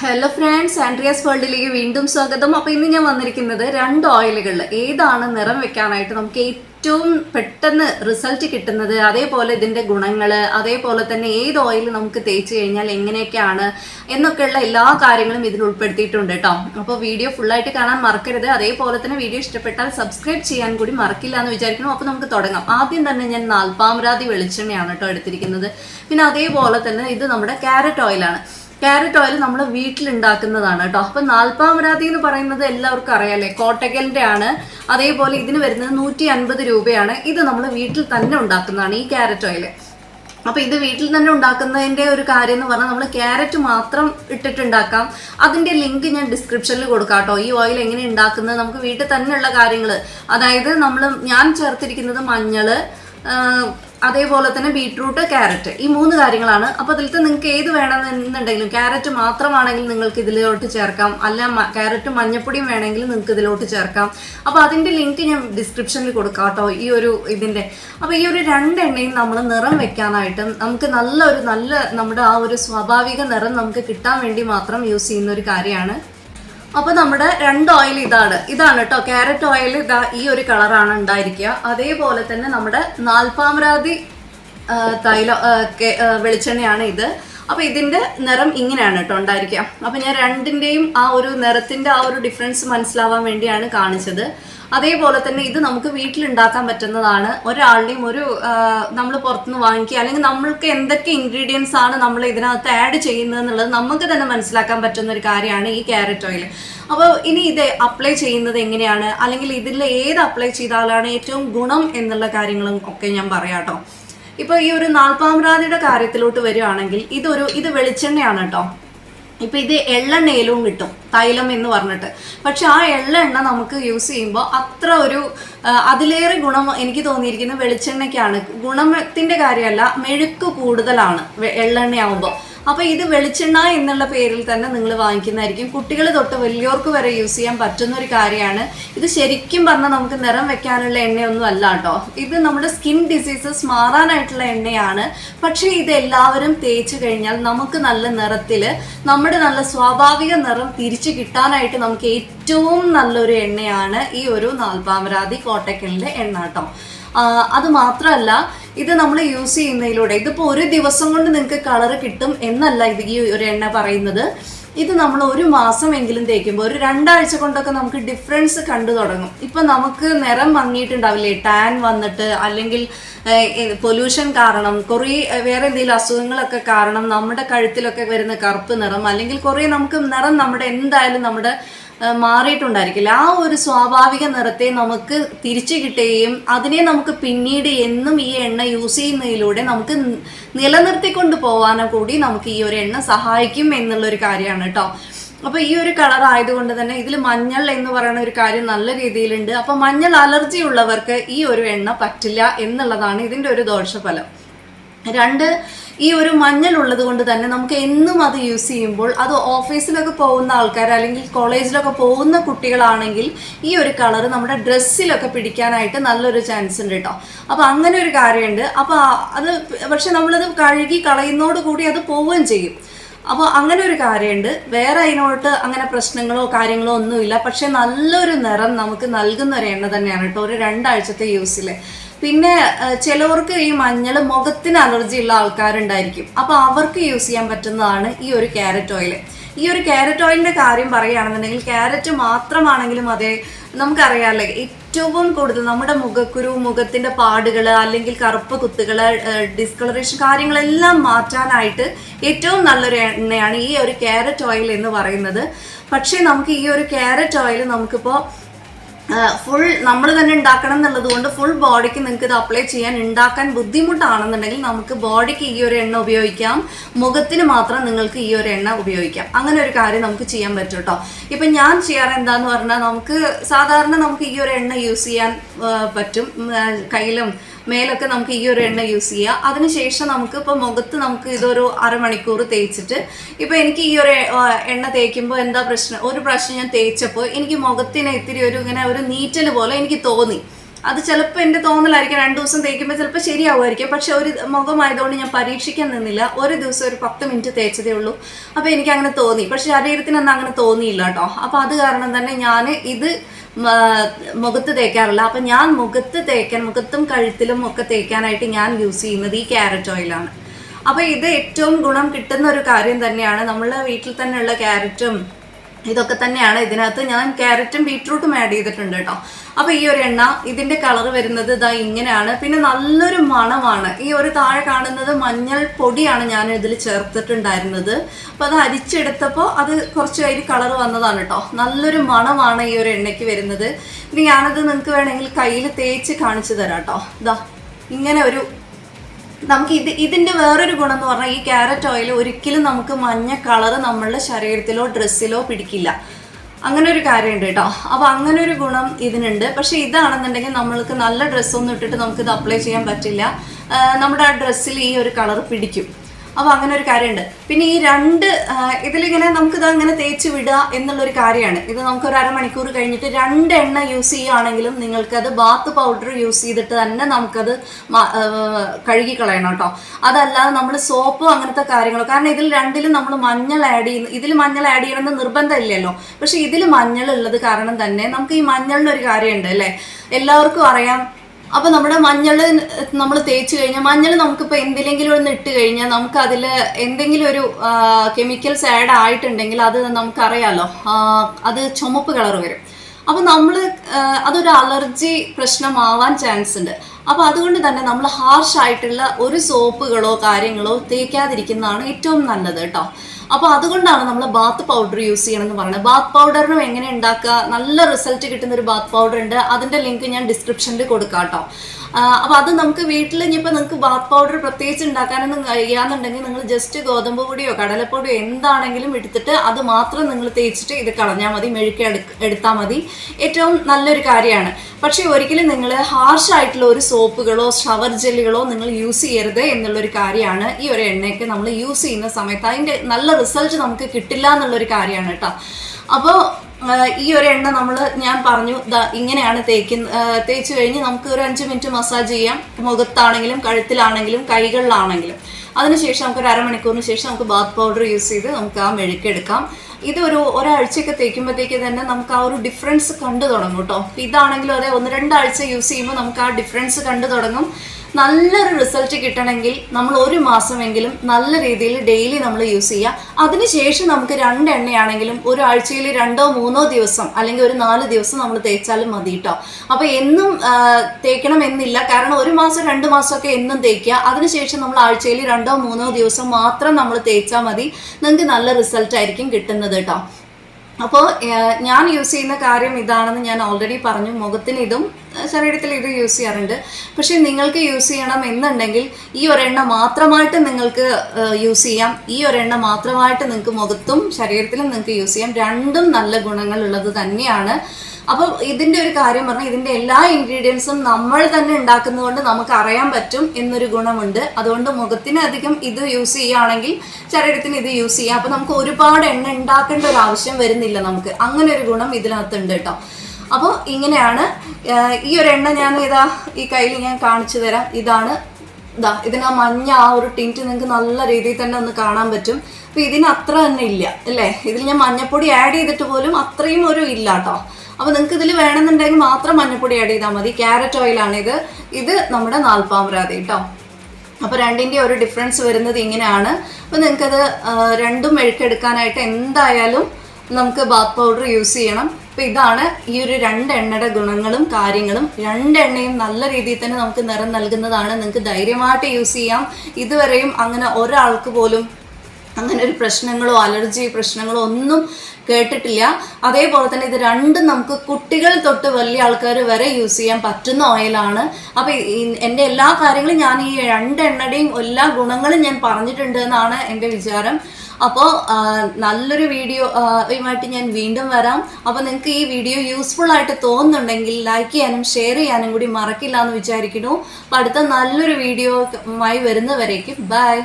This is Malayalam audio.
ഹലോ ഫ്രണ്ട്സ് ആൻഡ്രിയാസ് വേൾഡിലേക്ക് വീണ്ടും സ്വാഗതം. അപ്പോൾ ഇന്ന് ഞാൻ വന്നിരിക്കുന്നത് രണ്ട് ഓയിലുകളിൽ ഏതാണ് നിറം വെക്കാനായിട്ട് നമുക്ക് ഏറ്റവും പെട്ടെന്ന് റിസൾട്ട് കിട്ടുന്നത്? അതേപോലെ ഇതിന്റെ ഗുണങ്ങൾ അതേപോലെ തന്നെ ഏത് ഓയിൽ നമുക്ക് തേച്ച് കഴിഞ്ഞാൽ എങ്ങനെയൊക്കെയാണ് എന്നൊക്കെയുള്ള എല്ലാ കാര്യങ്ങളും ഇതിൽ ഉൾപ്പെടുത്തിയിട്ടുണ്ട് കേട്ടോ. അപ്പോൾ വീഡിയോ ഫുള്ളായിട്ട് കാണാൻ മറക്കരുത്. അതേപോലെ തന്നെ വീഡിയോ ഇഷ്ടപ്പെട്ടാൽ സബ്സ്ക്രൈബ് ചെയ്യാൻ കൂടി മറക്കില്ല എന്ന് വിചാരിക്കുന്നു. അപ്പോൾ നമുക്ക് തുടങ്ങാം. ആദ്യം തന്നെ ഞാൻ നാൽപ്പാമരാതി വെളിച്ചെണ്ണയാണ് കേട്ടോ എടുത്തിരിക്കുന്നത്. പിന്നെ അതേപോലെ തന്നെ ഇത് നമ്മുടെ ക്യാരറ്റ് ഓയിലാണ് ക്യാരറ്റ് ഓയിൽ നമ്മൾ വീട്ടിലുണ്ടാക്കുന്നതാണ് കേട്ടോ. അപ്പം നാൽപ്പാമരാതി എന്ന് പറയുന്നത് എല്ലാവർക്കും അറിയാമല്ലേ കോട്ടക്കലിന്റെ ആണ് അതേപോലെ ഇതിന് വരുന്നത് നൂറ്റി അൻപത് രൂപയാണ്. ഇത് നമ്മൾ വീട്ടിൽ തന്നെ ഉണ്ടാക്കുന്നതാണ് ഈ ക്യാരറ്റ് ഓയിൽ അപ്പോൾ ഇത് വീട്ടിൽ തന്നെ ഉണ്ടാക്കുന്നതിന്റെ ഒരു കാര്യം എന്ന് പറഞ്ഞാൽ നമ്മൾ ക്യാരറ്റ് മാത്രം ഇട്ടിട്ടുണ്ടാക്കാം. അതിന്റെ ലിങ്ക് ഞാൻ ഡിസ്ക്രിപ്ഷനിൽ കൊടുക്കാം കേട്ടോ. ഈ ഓയിൽ എങ്ങനെ ഉണ്ടാക്കുന്നത് നമുക്ക് വീട്ടിൽ തന്നെയുള്ള കാര്യങ്ങൾ അതായത് നമ്മൾ ഞാൻ ചേർത്തിരിക്കുന്നത് മഞ്ഞൾ അതേപോലെ തന്നെ ബീട്രൂട്ട് ക്യാരറ്റ് ഈ മൂന്ന് കാര്യങ്ങളാണ്. അപ്പോൾ അതിലത്തെ നിങ്ങൾക്ക് ഏത് വേണമെന്നുണ്ടെങ്കിലും ക്യാരറ്റ് മാത്രമാണെങ്കിൽ നിങ്ങൾക്ക് ഇതിലോട്ട് ചേർക്കാം. അല്ല ക്യാരറ്റും മഞ്ഞപ്പൊടിയും വേണമെങ്കിൽ നിങ്ങൾക്ക് ഇതിലോട്ട് ചേർക്കാം. അപ്പോൾ അതിന്റെ ലിങ്ക് ഞാൻ ഡിസ്ക്രിപ്ഷനിൽ കൊടുക്കാം കേട്ടോ ഈ ഒരു ഇതിന്റെ അപ്പോൾ ഈ ഒരു രണ്ടെണ്ണയും നമ്മൾ നിറം വെക്കാനായിട്ട് നമുക്ക് നല്ല ഒരു നല്ല നമ്മുടെ ആ ഒരു സ്വാഭാവിക നിറം നമുക്ക് കിട്ടാൻ വേണ്ടി മാത്രം യൂസ് ചെയ്യുന്ന ഒരു കാര്യമാണ്. അപ്പൊ നമ്മുടെ രണ്ട് ഓയിൽ ഇതാണ്. ഇതാണ് കേട്ടോ ക്യാരറ്റ് ഓയിൽ ഇതാ ഈ ഒരു കളറാണ് ഉണ്ടായിരിക്കുക. അതേപോലെ തന്നെ നമ്മുടെ നാൽപ്പാമരാതി തൈല വെളിച്ചെണ്ണയാണ് ഇത്. അപ്പൊ ഇതിന്റെ നിറം ഇങ്ങനെയാണ് കേട്ടോ ഉണ്ടായിരിക്കുക. അപ്പൊ ഞാൻ രണ്ടിന്റെയും ആ ഒരു നിറത്തിന്റെ ആ ഒരു ഡിഫറൻസ് മനസ്സിലാവാൻ വേണ്ടിയാണ് കാണിച്ചത്. അതേപോലെ തന്നെ ഇത് നമുക്ക് വീട്ടിലുണ്ടാക്കാൻ പറ്റുന്നതാണ്. ഒരാളുടെയും ഒരു നമ്മൾ പുറത്തുനിന്ന് വാങ്ങിക്കുക അല്ലെങ്കിൽ നമ്മൾക്ക് എന്തൊക്കെ ഇൻഗ്രീഡിയൻസ് ആണ് നമ്മൾ ഇതിനകത്ത് ആഡ് ചെയ്യുന്നത് എന്നുള്ളത് നമുക്ക് തന്നെ മനസ്സിലാക്കാൻ പറ്റുന്ന ഒരു കാര്യമാണ് ഈ ക്യാരറ്റ് ഓയിൽ അപ്പോൾ ഇനി ഇത് അപ്ലൈ ചെയ്യുന്നത് എങ്ങനെയാണ്? അല്ലെങ്കിൽ ഇതിൽ ഏത് അപ്ലൈ ചെയ്താലാണ് ഏറ്റവും ഗുണം എന്നുള്ള കാര്യങ്ങളും ഒക്കെ ഞാൻ പറയാം കേട്ടോ. ഇപ്പോൾ ഈ ഒരു നാൽപ്പാമ്രാതിയുടെ കാര്യത്തിലോട്ട് വരികയാണെങ്കിൽ ഇതൊരു ഇത് വെളിച്ചെണ്ണയാണ് കേട്ടോ. ഇപ്പൊ ഇത് എള്ളെണ്ണയിലും കിട്ടും തൈലം എന്ന് പറഞ്ഞിട്ട്. പക്ഷെ ആ എള്ളെണ്ണ നമുക്ക് യൂസ് ചെയ്യുമ്പോൾ അത്ര ഒരു അതിലേറെ ഗുണം എനിക്ക് തോന്നിയിരിക്കുന്നത് വെളിച്ചെണ്ണയ്ക്കാണ്. ഗുണത്തിന്റെ കാര്യമല്ല മെഴുക്ക് കൂടുതലാണ് എള്ളെണ്ണയാവുമ്പോൾ അപ്പൊ ഇത് വെളിച്ചെണ്ണ എന്നുള്ള പേരിൽ തന്നെ നിങ്ങൾ വാങ്ങിക്കുന്നതായിരിക്കും. കുട്ടികൾ തൊട്ട് വലിയവർക്ക് വരെ യൂസ് ചെയ്യാൻ പറ്റുന്ന ഒരു കാര്യമാണ്. ഇത് ശരിക്കും പറഞ്ഞാൽ നമുക്ക് നിറം വെക്കാനുള്ള എണ്ണയൊന്നും അല്ല കേട്ടോ. ഇത് നമ്മുടെ സ്കിൻ ഡിസീസസ് മാറാനായിട്ടുള്ള എണ്ണയാണ്. പക്ഷേ ഇത് എല്ലാവരും തേച്ച് കഴിഞ്ഞാൽ നമുക്ക് നല്ല നിറത്തിൽ നമ്മുടെ നല്ല സ്വാഭാവിക നിറം തിരിച്ചു കിട്ടാനായിട്ട് നമുക്ക് ഏറ്റവും നല്ലൊരു എണ്ണയാണ് ഈ ഒരു നാൽപ്പാമരാതി കോട്ടക്കലിന്റെ എണ്ണ കേട്ടോ. അത് മാത്രമല്ല ഇത് നമ്മൾ യൂസ് ചെയ്യുന്നതിലൂടെ. ഇതിപ്പോൾ ഒരു ദിവസം കൊണ്ട് നിങ്ങൾക്ക് കളർ കിട്ടും എന്നല്ല ഇത് ഈ ഒരു എണ്ണ പറയുന്നത്. ഇത് നമ്മൾ ഒരു മാസം എങ്കിലും തേക്കുമ്പോൾ ഒരു രണ്ടാഴ്ച കൊണ്ടൊക്കെ നമുക്ക് ഡിഫറൻസ് കണ്ടു തുടങ്ങും. ഇപ്പം നമുക്ക് നിറം മങ്ങിയിട്ടുണ്ടാവില്ലേ? ടാൻ വന്നിട്ട് അല്ലെങ്കിൽ പൊല്യൂഷൻ കാരണം കുറേ വേറെ എന്തെങ്കിലും അസുഖങ്ങളൊക്കെ കാരണം നമ്മുടെ കഴുത്തിലൊക്കെ വരുന്ന കറുപ്പ് നിറം അല്ലെങ്കിൽ കുറേ നമുക്ക് നിറം നമ്മുടെ എന്തായാലും നമ്മുടെ മാറിയിട്ടുണ്ടായിരിക്കില്ല. ആ ഒരു സ്വാഭാവിക നിറത്തെ നമുക്ക് തിരിച്ചു കിട്ടുകയും അതിനെ നമുക്ക് പിന്നീട് എന്നും ഈ എണ്ണ യൂസ് ചെയ്യുന്നതിലൂടെ നമുക്ക് നിലനിർത്തിക്കൊണ്ട് പോകാനും കൂടി നമുക്ക് ഈ ഒരു എണ്ണ സഹായിക്കും എന്നുള്ളൊരു കാര്യമാണ് കേട്ടോ. അപ്പോൾ ഈ ഒരു കളർ ആയതുകൊണ്ട് തന്നെ ഇതിൽ മഞ്ഞൾ എന്ന് പറയുന്ന ഒരു കാര്യം നല്ല രീതിയിലുണ്ട്. അപ്പോൾ മഞ്ഞൾ അലർജി ഉള്ളവർക്ക് ഈ ഒരു എണ്ണ പറ്റില്ല എന്നുള്ളതാണ് ഇതിന്റെ ഒരു ദോഷഫലം. രണ്ട് ഈ ഒരു മഞ്ഞൾ ഉള്ളത് കൊണ്ട് തന്നെ നമുക്ക് എന്നും അത് യൂസ് ചെയ്യുമ്പോൾ അത് ഓഫീസിലൊക്കെ പോകുന്ന ആൾക്കാർ അല്ലെങ്കിൽ കോളേജിലൊക്കെ പോകുന്ന കുട്ടികളാണെങ്കിൽ ഈ ഒരു കളർ നമ്മുടെ ഡ്രസ്സിലൊക്കെ പിടിക്കാനായിട്ട് നല്ലൊരു ചാൻസ് ഉണ്ട് കേട്ടോ അപ്പോൾ അങ്ങനെ ഒരു കാര്യമുണ്ട്. അപ്പോൾ അത് പക്ഷെ നമ്മളത് കഴുകി കളയുന്നതോട് കൂടി അത് പോവുകയും ചെയ്യും. അപ്പോൾ അങ്ങനെ ഒരു കാര്യമുണ്ട്. വേറെ അതിനോട്ട് അങ്ങനെ പ്രശ്നങ്ങളോ കാര്യങ്ങളോ ഒന്നുമില്ല. പക്ഷെ നല്ലൊരു നിറം നമുക്ക് നൽകുന്ന ഒരു എണ്ണ തന്നെയാണ് കേട്ടോ ഒരു രണ്ടാഴ്ചത്തെ യൂസിൽ പിന്നെ ചിലവർക്ക് ഈ മഞ്ഞൾ മുഖത്തിന് അലർജി ഉള്ള ആൾക്കാരുണ്ടായിരിക്കും. അപ്പോൾ അവർക്ക് യൂസ് ചെയ്യാൻ പറ്റുന്നതാണ് ഈ ഒരു ക്യാരറ്റ് ഓയിൽ ഈ ഒരു ക്യാരറ്റ് ഓയിലിന്റെ കാര്യം പറയുകയാണെന്നുണ്ടെങ്കിൽ ക്യാരറ്റ് മാത്രമാണെങ്കിലും അതെ നമുക്കറിയാമല്ലേ ഏറ്റവും കൂടുതൽ നമ്മുടെ മുഖക്കുരു മുഖത്തിന്റെ പാടുകൾ അല്ലെങ്കിൽ കറുപ്പ് കുത്തുകൾ ഡിസ്കളറേഷൻ കാര്യങ്ങളെല്ലാം മാറ്റാനായിട്ട് ഏറ്റവും നല്ലൊരു എണ്ണയാണ് ഈ ഒരു ക്യാരറ്റ് ഓയിൽ എന്ന് പറയുന്നത്. പക്ഷേ നമുക്ക് ഈ ഒരു ക്യാരറ്റ് ഓയിൽ നമുക്കിപ്പോൾ ഫുൾ നമ്മൾ തന്നെ ഉണ്ടാക്കണം എന്നുള്ളത് കൊണ്ട് ഫുൾ ബോഡിക്ക് നിങ്ങൾക്ക് ഇത് അപ്ലൈ ചെയ്യാൻ ഉണ്ടാക്കാൻ ബുദ്ധിമുട്ടാണെന്നുണ്ടെങ്കിൽ നമുക്ക് ബോഡിക്ക് ഈ ഒരു എണ്ണ ഉപയോഗിക്കാം. മുഖത്തിന് മാത്രം നിങ്ങൾക്ക് ഈ ഒരു എണ്ണ ഉപയോഗിക്കാം. അങ്ങനെ ഒരു കാര്യം നമുക്ക് ചെയ്യാൻ പറ്റും കേട്ടോ ഇപ്പം ഞാൻ ചെയ്യാറ് എന്താന്ന് പറഞ്ഞാൽ നമുക്ക് സാധാരണ നമുക്ക് ഈ ഒരു എണ്ണ യൂസ് ചെയ്യാൻ പറ്റും. കയ്യിലും മേലൊക്കെ നമുക്ക് ഈ ഒരു എണ്ണ യൂസ് ചെയ്യാം. അതിനുശേഷം നമുക്ക് ഇപ്പോൾ മുഖത്ത് നമുക്ക് ഇതൊരു അരമണിക്കൂർ തേച്ചിട്ട് ഇപ്പോൾ എനിക്ക് ഈ ഒരു എണ്ണ തേക്കുമ്പോൾ എന്താ പ്രശ്നം? ഒരു പ്രാവശ്യം ഞാൻ തേച്ചപ്പോൾ എനിക്ക് മുഖത്തിന് ഇത്തിരി ഒരു ഇങ്ങനെ ഒരു നീറ്റൽ പോലെ എനിക്ക് തോന്നി. അത് ചിലപ്പോൾ എന്റെ തോന്നലായിരിക്കും. രണ്ട് ദിവസം തേക്കുമ്പോൾ ചിലപ്പോൾ ശരിയാവുമായിരിക്കും. പക്ഷെ ഒരു മുഖമായതുകൊണ്ട് ഞാൻ പരീക്ഷിക്കാൻ നിന്നില്ല. ഒരു ദിവസം ഒരു പത്ത് മിനിറ്റ് തേച്ചതേ ഉള്ളൂ. അപ്പോൾ എനിക്ക് അങ്ങനെ തോന്നി. പക്ഷെ ശരീരത്തിനൊന്നും അങ്ങനെ തോന്നിയില്ല കേട്ടോ. അപ്പോൾ അത് കാരണം തന്നെ ഞാൻ ഇത് മുഖത്ത് തേക്കാറില്ല. അപ്പം ഞാൻ മുഖത്ത് തേക്കാൻ മുഖത്തും കഴുത്തിലും ഒക്കെ തേക്കാനായിട്ട് ഞാൻ യൂസ് ചെയ്യുന്നത് ഈ ക്യാരറ്റ് ഓയിലാണ്. അപ്പോൾ ഇത് ഏറ്റവും ഗുണം കിട്ടുന്ന ഒരു കാര്യം തന്നെയാണ്. നമ്മളെ വീട്ടിൽ തന്നെയുള്ള ക്യാരറ്റും ഇതൊക്കെ തന്നെയാണ് ഇതിനകത്ത്. ഞാൻ ക്യാരറ്റും ബീട്രൂട്ടും ആഡ് ചെയ്തിട്ടുണ്ട് കേട്ടോ. അപ്പോൾ ഈ ഒരു എണ്ണ ഇതിന്റെ കളർ വരുന്നത് ഇതാ ഇങ്ങനെയാണ്. പിന്നെ നല്ലൊരു മണമാണ്. ഈ ഒരു താഴെ കാണുന്നത് മഞ്ഞൾ പൊടിയാണ് ഞാൻ ഇതിൽ ചേർത്തിട്ടുണ്ടായിരുന്നത്. അപ്പോൾ അത് അരിച്ചെടുത്തപ്പോൾ അത് കുറച്ച് കയ്യിൽ കളർ വന്നതാണ് കേട്ടോ. നല്ലൊരു മണമാണ് ഈ ഒരു എണ്ണയ്ക്ക് വരുന്നത്. ഇനി ഞാനത് നിങ്ങൾക്ക് വേണമെങ്കിൽ കയ്യിൽ തേച്ച് കാണിച്ചു തരാം കേട്ടോ. ഇതാ ഇങ്ങനെ ഒരു നമുക്ക് ഇത് ഇതിന്റെ വേറൊരു ഗുണം എന്ന് പറഞ്ഞാൽ ഈ ക്യാരറ്റ് ഓയിൽ ഒരിക്കലും നമുക്ക് മഞ്ഞ കളർ നമ്മളുടെ ശരീരത്തിലോ ഡ്രസ്സിലോ പിടിക്കില്ല. അങ്ങനെ ഒരു കാര്യമുണ്ട് കേട്ടോ. അപ്പോൾ അങ്ങനെ ഒരു ഗുണം ഇതിനുണ്ട്. പക്ഷേ ഇതാണെന്നുണ്ടെങ്കിൽ നമ്മൾക്ക് നല്ല ഡ്രസ്സൊന്നും ഇട്ടിട്ട് നമുക്കിത് അപ്ലൈ ചെയ്യാൻ പറ്റില്ല. നമ്മുടെ ആ ഡ്രസ്സിൽ ഈ ഒരു കളർ പിടിക്കും. അപ്പോൾ അങ്ങനെ ഒരു കാര്യമുണ്ട്. പിന്നെ ഈ രണ്ട് ഇതിലിങ്ങനെ നമുക്ക് നമുക്കിത് അങ്ങനെ തേച്ച് വിടുക എന്നുള്ളൊരു കാര്യമാണ്. ഇത് നമുക്ക് ഒരു അരമണിക്കൂർ കഴിഞ്ഞിട്ട് രണ്ട് എണ്ണ യൂസ് ചെയ്യുകയാണെങ്കിലും നിങ്ങൾക്കത് ബാത്ത് പൗഡർ യൂസ് ചെയ്തിട്ട് തന്നെ നമുക്കത് കഴുകി കളയണം കേട്ടോ. അതല്ലാതെ നമ്മൾ സോപ്പോ അങ്ങനത്തെ കാര്യങ്ങളോ കാരണം ഇതിൽ രണ്ടിലും നമ്മൾ മഞ്ഞൾ ആഡ് ചെയ്യുന്നു ഇതിൽ മഞ്ഞൾ ആഡ് ചെയ്യണമെന്ന് നിർബന്ധമില്ലല്ലോ. പക്ഷെ ഇതിൽ മഞ്ഞൾ ഉള്ളത് കാരണം തന്നെ നമുക്ക് ഈ മഞ്ഞളിന്റെ ഒരു കാര്യമുണ്ട് അല്ലേ? എല്ലാവർക്കും അറിയാം അപ്പൊ നമ്മുടെ മഞ്ഞൾ നമ്മൾ തേച്ച് കഴിഞ്ഞാൽ മഞ്ഞൾ നമുക്കിപ്പോൾ എന്തിലെങ്കിലും ഒന്ന് ഇട്ട് കഴിഞ്ഞാൽ നമുക്ക് അതിൽ എന്തെങ്കിലും ഒരു കെമിക്കൽസ് ആഡ് ആയിട്ടുണ്ടെങ്കിൽ അത് നമുക്കറിയാലോ. അത് ചുമപ്പ് കളർ വരും. അപ്പോൾ നമ്മൾ അതൊരു അലർജി പ്രശ്നമാവാൻ ചാൻസ് ഉണ്ട്. അപ്പോൾ അതുകൊണ്ട് തന്നെ നമ്മൾ ഹാർഷ് ആയിട്ടുള്ള ഒരു സോപ്പുകളോ കാര്യങ്ങളോ തേക്കാതിരിക്കുന്നതാണ് ഏറ്റവും നല്ലത് കേട്ടോ. അപ്പോൾ അതുകൊണ്ടാണ് നമ്മൾ ബാത്ത് പൗഡർ യൂസ് ചെയ്യണമെന്ന് പറയുന്നത്. ബാത്ത് പൗഡറിനും എങ്ങനെ ഉണ്ടാക്കുക? നല്ല റിസൾട്ട് കിട്ടുന്ന ഒരു ബാത്ത് പൗഡർ ഉണ്ട്. അതിന്റെ ലിങ്ക് ഞാൻ ഡിസ്ക്രിപ്ഷനിൽ കൊടുക്കാം കേട്ടോ. അപ്പോൾ അത് നമുക്ക് വീട്ടിൽ ഇനിയിപ്പോൾ നിങ്ങൾക്ക് ബാത്ത് പൗഡർ പ്രത്യേകിച്ച് ഉണ്ടാക്കാനൊന്നും കഴിയാന്നുണ്ടെങ്കിൽ നിങ്ങൾ ജസ്റ്റ് ഗോതമ്പ് പൊടിയോ കടലപ്പൊടിയോ എന്താണെങ്കിലും എടുത്തിട്ട് അത് മാത്രം നിങ്ങൾ തേച്ചിട്ട് ഇത് കളഞ്ഞാൽ മതി മെഴുക്കി എടുത്താൽ മതി. ഏറ്റവും നല്ലൊരു കാര്യമാണ്. പക്ഷേ ഒരിക്കലും നിങ്ങൾ ഹാർഷ് ആയിട്ടുള്ള ഒരു സോപ്പുകളോ ഷവർ ജെല്ലുകളോ നിങ്ങൾ യൂസ് ചെയ്യരുത് എന്നുള്ളൊരു കാര്യമാണ് ഈ ഒരു എണ്ണയൊക്കെ നമ്മൾ യൂസ് ചെയ്യുന്ന സമയത്ത്. അതിന്റെ നല്ല റിസൾട്ട് നമുക്ക് കിട്ടില്ല എന്നുള്ളൊരു കാര്യമാണ് കേട്ടോ. അപ്പോൾ ഈ ഒരു എണ്ണ നമ്മൾ ഞാൻ പറഞ്ഞു ഇങ്ങനെയാണ് തേക്കുന്ന തേച്ച് കഴിഞ്ഞ് നമുക്ക് ഒരു അഞ്ച് മിനിറ്റ് മസാജ് ചെയ്യാം. മുഖത്താണെങ്കിലും കഴുത്തിലാണെങ്കിലും കൈകളിലാണെങ്കിലും. അതിനുശേഷം നമുക്ക് ഒരു അരമണിക്കൂറിന് ശേഷം നമുക്ക് ബാത്ത് പൗഡർ യൂസ് ചെയ്ത് നമുക്ക് ആ മെഴുക്കെടുക്കാം ഇത് ഒരു ഒരാഴ്ചയൊക്കെ തേക്കുമ്പോഴത്തേക്ക് തന്നെ നമുക്ക് ആ ഒരു ഡിഫറൻസ് കണ്ടു തുടങ്ങും കേട്ടോ. ഇതാണെങ്കിലും അതെ ഒന്ന് രണ്ടാഴ്ച യൂസ് ചെയ്യുമ്പോൾ നമുക്ക് ആ ഡിഫറൻസ് കണ്ടു തുടങ്ങും. നല്ലൊരു റിസൾട്ട് കിട്ടണമെങ്കിൽ നമ്മൾ ഒരു മാസമെങ്കിലും നല്ല രീതിയിൽ ഡെയിലി നമ്മൾ യൂസ് ചെയ്യുക അതിനുശേഷം നമുക്ക് രണ്ട് എണ്ണയാണെങ്കിലും ഒരു ആഴ്ചയിൽ രണ്ടോ മൂന്നോ ദിവസം അല്ലെങ്കിൽ ഒരു നാല് ദിവസം നമ്മൾ തേച്ചാലും മതി കേട്ടോ അപ്പോൾ എന്നും തേക്കണം എന്നില്ല. കാരണം ഒരു മാസം രണ്ട് മാസമൊക്കെ എന്നും തേക്കുക. അതിനുശേഷം നമ്മൾ ആഴ്ചയിൽ രണ്ടോ മൂന്നോ ദിവസം മാത്രം നമ്മൾ തേച്ചാൽ മതി. നിങ്ങൾക്ക് നല്ല റിസൾട്ട് ആയിരിക്കും കിട്ടുന്നത് കേട്ടോ അപ്പോൾ ഞാൻ യൂസ് ചെയ്യുന്ന കാര്യം ഇതാണെന്ന് ഞാൻ ഓൾറെഡി പറഞ്ഞു. മുഖത്തിന് ഇതും ശരീരത്തിൽ ഇത് യൂസ് ചെയ്യാറുണ്ട്. പക്ഷേ നിങ്ങൾക്ക് യൂസ് ചെയ്യണം എന്നുണ്ടെങ്കിൽ ഈ ഒരെണ്ണ മാത്രമായിട്ട് നിങ്ങൾക്ക് യൂസ് ചെയ്യാം. ഈ ഒരെണ്ണ മാത്രമായിട്ട് നിങ്ങൾക്ക് മുഖത്തും ശരീരത്തിലും നിങ്ങൾക്ക് യൂസ് ചെയ്യാം. രണ്ടും നല്ല ഗുണങ്ങളുള്ളത് തന്നെയാണ്. അപ്പോൾ ഇതിന്റെ ഒരു കാര്യം പറഞ്ഞാൽ ഇതിന്റെ എല്ലാ ഇൻഗ്രീഡിയൻസും നമ്മൾ തന്നെ ഉണ്ടാക്കുന്നതുകൊണ്ട് നമുക്ക് അറിയാൻ പറ്റും എന്നൊരു ഗുണമുണ്ട്. അതുകൊണ്ട് മുഖത്തിന് അധികം ഇത് യൂസ് ചെയ്യുകയാണെങ്കിൽ ശരീരത്തിന് ഇത് യൂസ് ചെയ്യാം. അപ്പോൾ നമുക്ക് ഒരുപാട് എണ്ണ ഉണ്ടാക്കേണ്ട ഒരു ആവശ്യം വരുന്നില്ല നമുക്ക്. അങ്ങനെ ഒരു ഗുണം ഇതിനകത്തുണ്ട് കേട്ടോ. അപ്പോൾ ഇങ്ങനെയാണ് ഈ ഒരു എണ്ണ ഞാൻ ഇതാ ഈ കയ്യിൽ ഞാൻ കാണിച്ചു തരാം. ഇതാണ് ഇതാ ഇതിന് ആ മഞ്ഞ ആ ഒരു ടിന്റ് നിങ്ങൾക്ക് നല്ല രീതിയിൽ തന്നെ ഒന്ന് കാണാൻ പറ്റും. അപ്പോൾ ഇതിന് അത്ര തന്നെ ഇല്ല അല്ലേ? ഇതിൽ ഞാൻ മഞ്ഞപ്പൊടി ആഡ് ചെയ്തിട്ട് പോലും അത്രയും ഒരു ഇല്ല കേട്ടോ അപ്പോൾ നിങ്ങൾക്ക് ഇതിൽ വേണമെന്നുണ്ടെങ്കിൽ മാത്രം മഞ്ഞപ്പൊടി ആഡ് ചെയ്താൽ മതി. ക്യാരറ്റ് ഓയിലാണ് ഇത് ഇത് നമ്മുടെ നാൽപ്പാമരാതി കേട്ടോ അപ്പോൾ രണ്ടിന്റെ ഒരു ഡിഫറൻസ് വരുന്നത് ഇങ്ങനെയാണ്. അപ്പോൾ നിങ്ങൾക്കത് രണ്ടും മെഴുക്കെടുക്കാനായിട്ട് എന്തായാലും നമുക്ക് ബാത്ത് പൗഡർ യൂസ് ചെയ്യണം. അപ്പോൾ ഇതാണ് ഈ ഒരു രണ്ട് എണ്ണയുടെ ഗുണങ്ങളും കാര്യങ്ങളും. രണ്ട് എണ്ണയും നല്ല രീതിയിൽ തന്നെ നമുക്ക് നിറം നൽകുന്നതാണ്. നിങ്ങൾക്ക് ധൈര്യമായിട്ട് യൂസ് ചെയ്യാം. ഇതുവരെയും അങ്ങനെ ഒരാൾക്ക് പോലും അങ്ങനെ ഒരു പ്രശ്നങ്ങളോ അലർജി പ്രശ്നങ്ങളോ ഒന്നും കേട്ടിട്ടില്ല. അതേപോലെ തന്നെ ഇത് രണ്ടും നമുക്ക് കുട്ടികൾ തൊട്ട് വലിയ ആൾക്കാർ വരെ യൂസ് ചെയ്യാൻ പറ്റുന്ന ഓയിലാണ് അപ്പോൾ എന്റെ എല്ലാ കാര്യങ്ങളും ഞാൻ ഈ രണ്ട് എണ്ണയുടെയും എല്ലാ ഗുണങ്ങളും ഞാൻ പറഞ്ഞിട്ടുണ്ട് എന്നാണ് എന്റെ വിചാരം. അപ്പോൾ നല്ലൊരു വീഡിയോ യുമായിട്ട് ഞാൻ വീണ്ടും വരാം. അപ്പോൾ നിങ്ങൾക്ക് ഈ വീഡിയോ യൂസ്ഫുൾ ആയിട്ട് തോന്നുന്നുണ്ടെങ്കിൽ ലൈക്ക് ചെയ്യാനും ഷെയർ ചെയ്യാനും കൂടി മറക്കില്ല എന്ന് വിചാരിക്കുന്നു. അപ്പോൾ അടുത്ത നല്ലൊരു വീഡിയോ ആയി വരുന്നവരേക്കും ബൈ